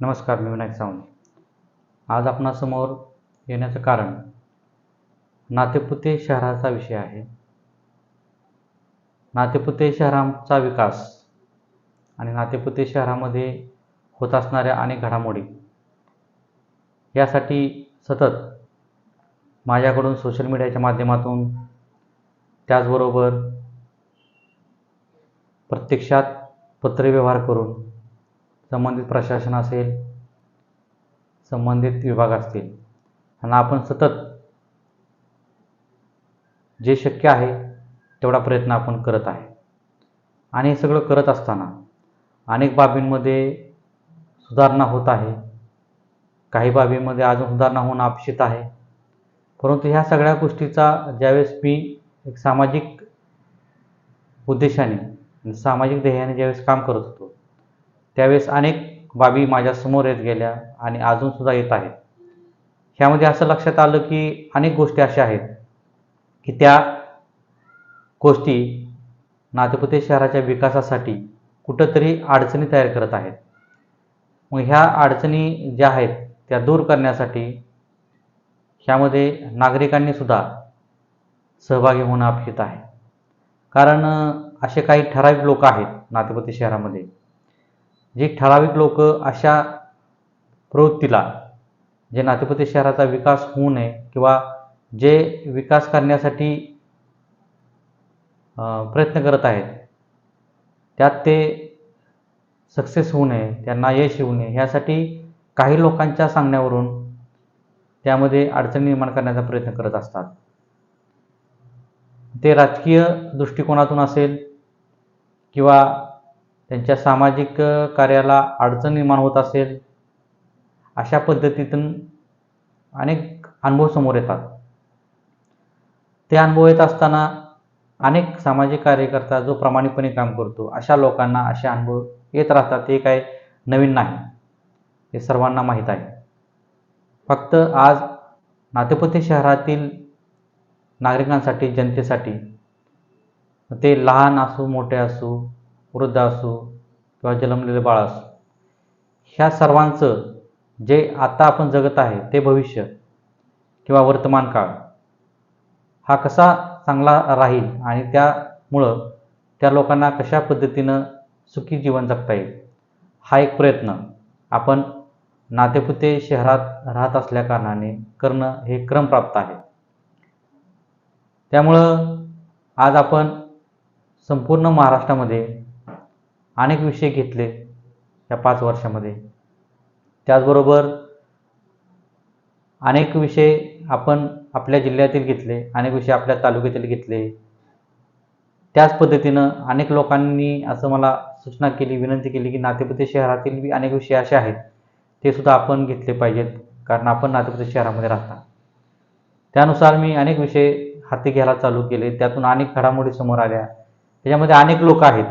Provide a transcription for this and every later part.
नमस्कार मी विनायक सावंत. आज आपणासमोर येण्याचं कारण नातेपुते शहराचा विषय आहे. नातेपुते शहराचा विकास आणि नातेपुते शहरामध्ये होत असणाऱ्या अनेक घडामोडी यासाठी सतत माझ्याकडून सोशल मीडियाच्या माध्यमातून त्याचबरोबर प्रत्यक्षात पत्रव्यवहार करून संबंधित प्रशासन असेल संबंधित विभाग असतील आणि आपण सतत जे शक्य आहे तेवढा प्रयत्न आपण करत आहे. आणि हे सगळं करत असताना अनेक बाबींमध्ये सुधारणा होत आहे. काही बाबींमध्ये अजून सुधारणा होणं अपेक्षित आहे. परंतु ह्या सगळ्या गोष्टीचा ज्यावेळेस मी एक सामाजिक उद्देशाने सामाजिक ध्येयाने ज्यावेळेस काम करत होतो त्यावेळेस अनेक बाबी माझ्यासमोर येत गेल्या आणि अजूनसुद्धा येत आहेत. ह्यामध्ये असं लक्षात आलं की अनेक गोष्टी अशा आहेत की त्या गोष्टी नातेपुते शहराच्या विकासासाठी कुठंतरी अडचणी तयार करत आहेत. मग ह्या अडचणी ज्या आहेत त्या दूर करण्यासाठी ह्यामध्ये नागरिकांनी सुद्धा सहभागी होणं अपेक्षित आहे. कारण असे काही ठराविक लोक आहेत नातेपुते शहरामध्ये. जे ठराविक लोक अशा प्रवृत्तीला जे नातेपुते शहराचा विकास होऊ नये किंवा जे विकास करण्यासाठी प्रयत्न करत आहेत त्यात ते सक्सेस होऊ नये त्यांना यश येऊ नये ह्यासाठी काही लोकांच्या सांगण्यावरून त्यामध्ये अडचणी निर्माण करण्याचा प्रयत्न करत असतात. ते राजकीय दृष्टिकोनातून असेल किंवा त्यांच्या सामाजिक कार्याला अडचण निर्माण होत असेल अशा पद्धतीतून अनेक अनुभव समोर येतात. ते अनुभव येत असताना अनेक सामाजिक कार्यकर्ता जो प्रामाणिकपणे काम करतो अशा लोकांना असे अनुभव येत राहतात. हे काय नवीन नाही. हे सर्वांना माहीत आहे. फक्त आज नातेपुते शहरातील नागरिकांसाठी जनतेसाठी ते लहान असो मोठे असो वृद्ध असो किंवा जन्मलेले बाळ असो ह्या सर्वांचं जे आता आपण जगत आहे ते भविष्य किंवा वर्तमान काळ हा कसा चांगला राहील आणि त्यामुळं त्या लोकांना कशा पद्धतीनं सुखी जीवन जगता येईल हा एक प्रयत्न आपण नातेपुते शहरात राहत असल्याकारणाने करणं हे क्रमप्राप्त आहे. त्यामुळं आज आपण संपूर्ण महाराष्ट्रामध्ये अनेक विषय घेतले या पाच वर्षामध्ये. त्याचबरोबर अनेक विषय आपण आपल्या जिल्ह्यातील घेतले अनेक विषय आपल्या तालुक्यातील घेतले. त्याच पद्धतीनं अनेक लोकांनी असं मला सूचना केली विनंती केली की नातेपुते शहरातील बी अनेक विषय असे आहेत ते सुद्धा आपण घेतले पाहिजेत कारण आपण नातेपुते शहरामध्ये राहता. त्यानुसार मी अनेक विषय हाती घ्यायला चालू केले त्यातून अनेक घडामोडी समोर आल्या. त्याच्यामध्ये अनेक लोक आहेत.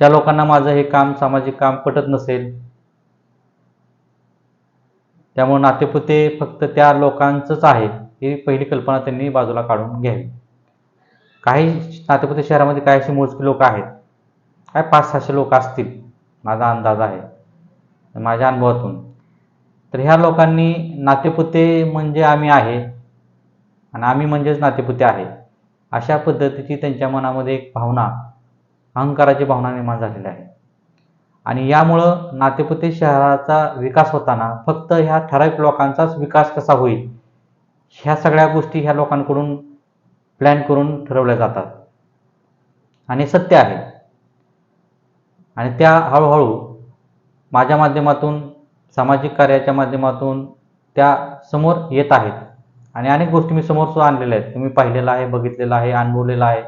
ज्या लोकांना माझं हे काम सामाजिक काम पटत नसेल त्यामुळे नातेपुते फक्त त्या लोकांचंच आहे ही पहिली कल्पना त्यांनी बाजूला काढून घ्यावी. काही नातेपुते शहरामध्ये काही असे मोजके लोक आहेत. काय पाच सहाशे लोक असतील माझा अंदाज आहे माझ्या अनुभवातून. तर ह्या लोकांनी नातेपुते म्हणजे आम्ही आहे आणि आम्ही म्हणजेच नातेपुते आहे अशा पद्धतीची त्यांच्या मनामध्ये एक भावना अहंकाराची भावना निर्माण झालेली आहे. आणि यामुळं नातेपुते शहराचा विकास होताना फक्त ह्या ठराविक लोकांचाच विकास कसा होईल ह्या सगळ्या गोष्टी ह्या लोकांकडून प्लॅन करून ठरवल्या जातात. आणि सत्य आहे. आणि त्या हळूहळू माझ्या माध्यमातून सामाजिक कार्याच्या माध्यमातून त्या समोर येत आहेत. आणि अनेक गोष्टी मी समोर सुद्धा आणलेल्या आहेत. तुम्ही पाहिलेलं आहे बघितलेलं आहे अनुभवलेलं आहे.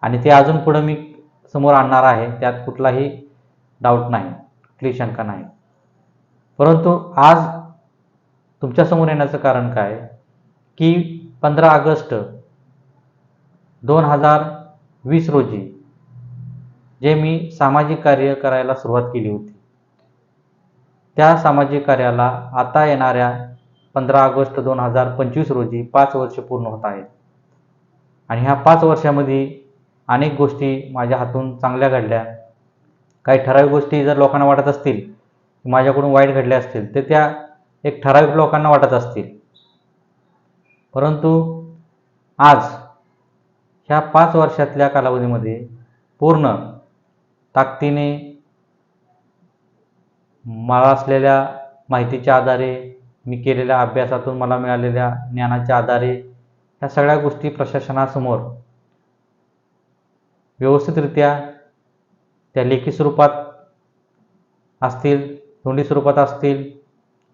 आणि ते अजून पुढं मी समोर आणणार आहे त्यात कुठलाही डाऊट नाही कुठली शंका नाही. परंतु आज तुमच्यासमोर येण्याचं कारण काय? की पंधरा ऑगस्ट दोन हजार वीस रोजी जे मी सामाजिक कार्य करायला सुरुवात केली होती त्या सामाजिक कार्याला आता येणाऱ्या पंधरा ऑगस्ट दोन हजार पंचवीस रोजी पाच वर्ष पूर्ण होत आहेत. आणि ह्या पाच वर्षामध्ये अनेक गोष्टी माझ्या हातून चांगल्या घडल्या. काही ठराविक गोष्टी जर लोकांना वाटत असतील माझ्याकडून वाईट घडल्या असतील तर त्या एक ठराविक लोकांना वाटत असतील. परंतु आज ह्या पाच वर्षातल्या कालावधीमध्ये पूर्ण ताकदीने मला असलेल्या माहितीच्या आधारे मी केलेल्या अभ्यासातून मला मिळालेल्या ज्ञानाच्या आधारे ह्या सगळ्या गोष्टी प्रशासनासमोर व्यवस्थितरित्या त्या लेखी स्वरूपात असतील तोंडी स्वरूपात असतील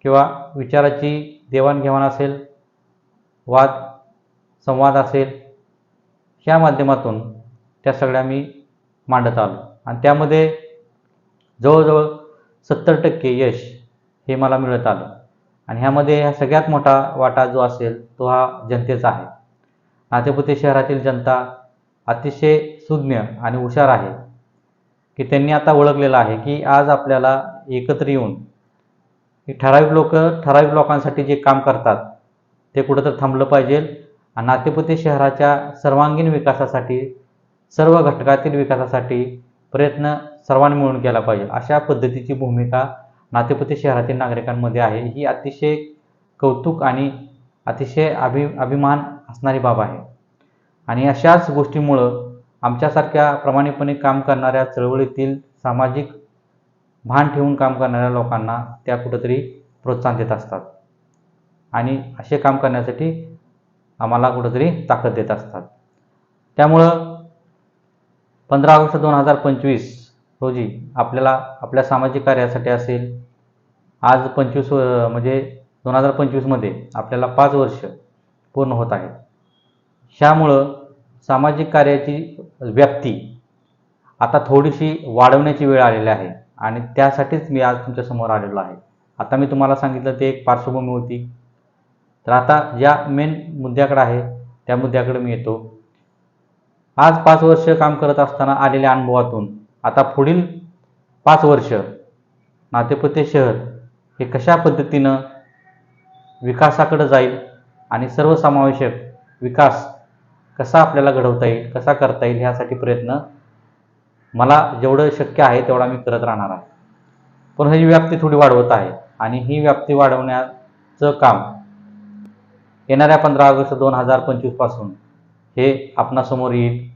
किंवा विचाराची देवाणघेवाण असेल वाद संवाद असेल ह्या माध्यमातून त्या सगळ्या मी मांडत आलो. आणि त्यामध्ये जवळजवळ सत्तर टक्के यश हे मला मिळत आलं. आणि ह्यामध्ये ह्या सगळ्यात मोठा वाटा जो असेल तो हा जनतेचा आहे. नातेपुते शहरातील जनता अतिशय सुज्ञ आणि हुशार आहे. की त्यांनी आता ओळखलेलं आहे की आज आपल्याला एकत्र येऊन हे ठराविक लोक ठराविक लोकांसाठी जे काम करतात ते कुठंतरी थांबलं पाहिजे. आणि नातेपुते शहराच्या सर्वांगीण विकासासाठी सर्व घटकातील विकासासाठी प्रयत्न सर्वांनी मिळून केला पाहिजे. अशा पद्धतीची भूमिका नातेपुते शहरातील नागरिकांमध्ये आहे. ही अतिशय कौतुक आणि अतिशय अभि अभिमान असणारी बाब आहे. आणि अशाच गोष्टीमुळं आमच्यासारख्या प्रामाणिकपणे काम करणाऱ्या चळवळीतील सामाजिक भान ठेवून काम करणाऱ्या लोकांना त्या कुठंतरी प्रोत्साहन देत असतात. आणि असे काम करण्यासाठी आम्हाला कुठंतरी ताकद देत असतात. त्यामुळं पंधरा ऑगस्ट दोन हजार पंचवीस रोजी आपल्याला आपल्या सामाजिक कार्यासाठी असेल आज पंचवीस व- म्हणजे दोन हजार पंचवीसमध्ये आपल्याला पाच वर्ष पूर्ण होत आहेत. ह्यामुळं सामाजिक कार्याची व्याप्ती आता थोडीशी वाढवण्याची वेळ आलेली आहे आणि त्यासाठीच मी आज तुमच्यासमोर आलेलो आहे. आता मी तुम्हाला सांगितलं ते एक पार्श्वभूमी होती. तर आता ज्या मेन मुद्द्याकडे आहे त्या मुद्द्याकडे मी येतो. आज पाच वर्ष काम करत असताना आलेल्या अनुभवातून आता पुढील पाच वर्ष नातेपुते शहर हे कशा पद्धतीनं विकासाकडे जाईल आणि सर्वसमावेशक विकास कसा आपल्याला घडवता येईल कसा करता येईल ह्यासाठी प्रयत्न मला जेवढं शक्य आहे तेवढा मी करत राहणार आहे. पण ही व्याप्ती थोडी वाढवत आहे आणि ही व्याप्ती वाढवण्याचं काम येणाऱ्या पंधरा ऑगस्ट दोन हजार पंचवीसपासून हे आपणासमोर येईल.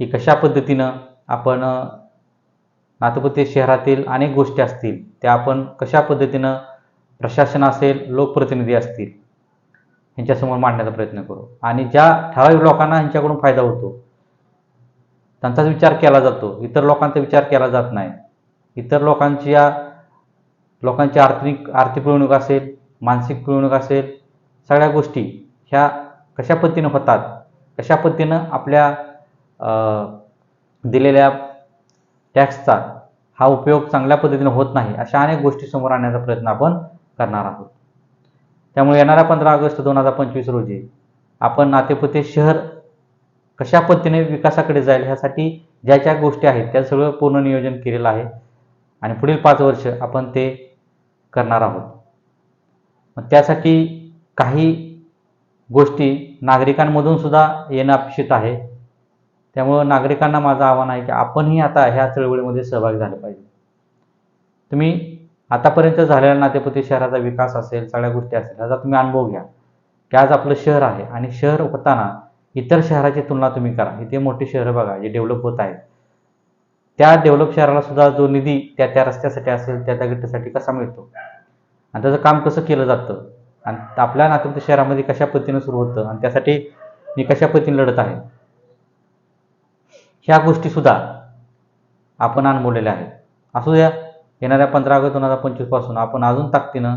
की कशा पद्धतीनं आपण नातपुते शहरातील अनेक गोष्टी असतील त्या आपण कशा पद्धतीनं प्रशासन असेल लोकप्रतिनिधी असतील ह्यांच्यासमोर मांडण्याचा प्रयत्न करू. आणि ज्या ठराविक लोकांना ह्यांच्याकडून फायदा होतो त्यांचाच विचार केला जातो. इतर लोकांचा विचार केला जात नाही. इतर लोकांच्या लोकांची आर्थिक आर्थिक पिळवणूक असेल मानसिक पिळवणूक असेल सगळ्या गोष्टी ह्या कशा पद्धतीनं होतात कशा पद्धतीनं आपल्या दिलेल्या टॅक्सचा हा उपयोग चांगल्या पद्धतीनं होत नाही अशा अनेक गोष्टी समोर आणण्याचा प्रयत्न आपण करणार आहोत. त्यामुळे येणारा पंधरा ऑगस्ट दोन हजार पंचवीस रोजी आपण नातेपुते शहर कशा पद्धतीने विकासाकडे जाईल ह्यासाठी ज्या ज्या गोष्टी आहेत त्या सगळं पूर्ण नियोजन केलेलं आहे आणि पुढील पाच वर्ष आपण ते करणार आहोत. मग त्यासाठी काही गोष्टी नागरिकांमधून सुद्धा येणं अपेक्षित आहे. त्यामुळं नागरिकांना माझं आव्हान आहे की आपणही आता ह्या चळवळीमध्ये सहभागी झालं पाहिजे. तुम्ही आतापर्यंत झालेला नातेपुती शहराचा विकास असेल सगळ्या गोष्टी असेल ह्याचा तुम्ही अनुभव घ्या. की आज आपलं शहर आहे आणि शहर होताना इतर शहराची तुलना तुम्ही करा. इथे मोठी शहरं बघा जे डेव्हलप होत आहेत. त्या डेव्हलप शहराला सुद्धा जो निधी त्या त्या रस्त्यासाठी असेल त्या त्या गटासाठी कसा मिळतो? आणि त्याचं काम कसं केलं जातं? आणि आपल्या नातेपुती शहरामध्ये कशा पद्धतीनं सुरू होतं? आणि त्यासाठी मी कशा पद्धतीने लढत आहे? ह्या गोष्टी सुद्धा आपण अनुभवलेल्या आहेत. असू द्या येणाऱ्या पंधरा ऑगस्ट दोन हजार पंचवीसपासून आपण अजून ताकदीनं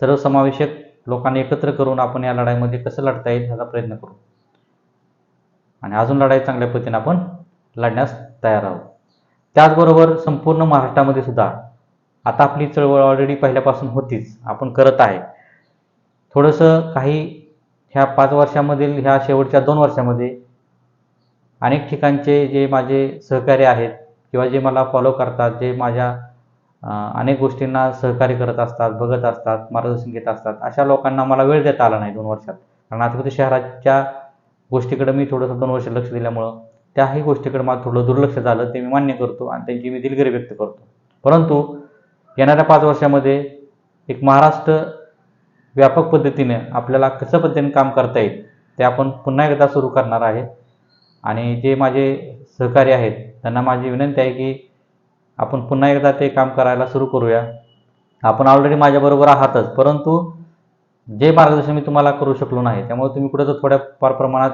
सर्वसमावेशक लोकांना एकत्र करून आपण या लढाईमध्ये कसं लढता येईल ह्याचा प्रयत्न करू. आणि अजून लढाई चांगल्या पद्धतीने आपण लढण्यास तयार आहोत. त्याचबरोबर संपूर्ण महाराष्ट्रामध्ये सुद्धा आता आपली चळवळ ऑलरेडी पहिल्यापासून होतीच आपण करत आहे. थोडंसं काही ह्या पाच वर्षामधील ह्या शेवटच्या दोन वर्षामध्ये अनेक ठिकाणचे जे माझे सहकारी आहेत किंवा जे मला फॉलो करतात जे माझ्या अनेक गोष्टींना सहकार्य करत असतात बघत असतात मार्गदर्शन घेत असतात. अशा लोकांना मला वेळ देता आला नाही दोन वर्षात. कारण आता ते शहराच्या गोष्टीकडे मी थोडंसं दोन वर्ष लक्ष दिल्यामुळं त्याही गोष्टीकडे मला थोडं दुर्लक्ष झालं ते मी मान्य करतो आणि त्यांची मी दिलगिरी व्यक्त करतो. परंतु येणाऱ्या पाच वर्षामध्ये एक महाराष्ट्र व्यापक पद्धतीने आपल्याला कसं पद्धतीने काम करता येईल ते आपण पुन्हा एकदा सुरू करणार आहे. आणि जे माझे सहकारी आहेत त्यांना माझी विनंती आहे की आपण पुन्हा एकदा ते काम करायला सुरू करूया. आपण ऑलरेडी माझ्याबरोबर आहातच परंतु जे मार्गदर्शन मी तुम्हाला करू शकलो नाही त्यामुळे तुम्ही कुठं तर थोड्या फार प्रमाणात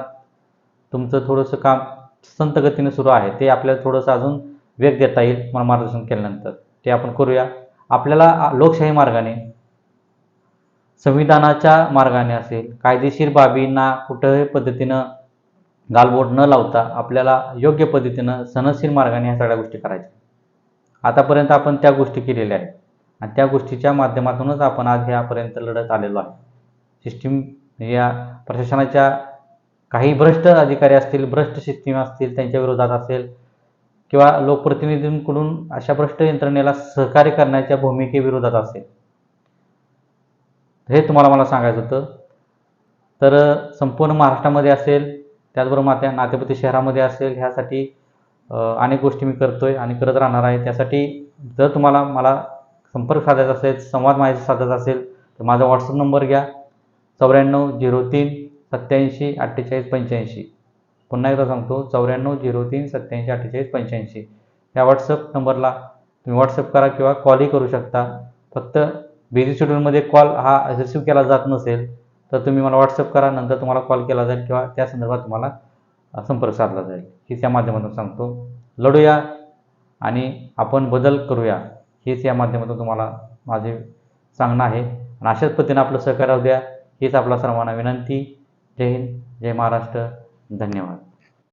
तुमचं थोडंसं काम संत गतीने सुरू आहे ते आपल्याला थोडंसं अजून वेग देता येईल मला मार्गदर्शन केल्यानंतर. ते आपण करूया. आपल्याला लोकशाही मार्गाने संविधानाच्या मार्गाने असेल कायदेशीर बाबींना कुठंही पद्धतीनं गालबोट न लावता आपल्याला योग्य पद्धतीनं सनशील मार्गाने ह्या सगळ्या गोष्टी करायच्या. आतापर्यंत आपण त्या गोष्टी केलेल्या आहेत. आणि त्या गोष्टीच्या माध्यमातूनच आपण आज ह्यापर्यंत लढत आलेलो आहे. सिस्टीम म्हणजे या प्रशासनाच्या काही भ्रष्ट अधिकारी असतील भ्रष्ट सिस्टीम असतील त्यांच्या विरोधात असेल किंवा लोकप्रतिनिधींकडून अशा भ्रष्ट यंत्रणेला सहकार्य करण्याच्या भूमिकेविरोधात असेल. हे तुम्हाला मला सांगायचं होतं. तर संपूर्ण महाराष्ट्रामध्ये असेल त्याचबरोबर मात्या नातेपती शहरामध्ये असेल ह्यासाठी अनेक गोष्टी मी करतो आहे आणि करत राहणार आहे. त्यासाठी जर तुम्हाला मला संपर्क साधायचा असेल संवाद माहिती साधायचा असेल तर माझा व्हॉट्सअप नंबर घ्या. चौऱ्याण्णव झिरो तीन सत्याऐंशी अठ्ठेचाळीस पंच्याऐंशी. पुन्हा एकदा सांगतो चौऱ्याण्णव झिरो तीन सत्याऐंशी अठ्ठेचाळीस पंच्याऐंशी. या व्हॉट्सअप नंबरला तुम्ही व्हॉट्सअप करा किंवा कॉलही करू शकता. फक्त बिझी शेड्यूलमध्ये कॉल हा रिसिव्ह केला जात नसेल तर तुम्ही मला व्हॉट्सअप करा नंतर तुम्हाला कॉल केला जाईल किंवा त्या संदर्भात तुम्हाला संपर्क साधला जाईल. हेच या माध्यमातून सांगतो. लढूया आणि आपण बदल करूया. हेच या माध्यमातून तुम्हाला माझे सांगणं आहे. आणि अशाच पद्धतीने आपलं सहकार्य द्या. हीच आपला सर्वांना विनंती. जय हिंद जय महाराष्ट्र. धन्यवाद.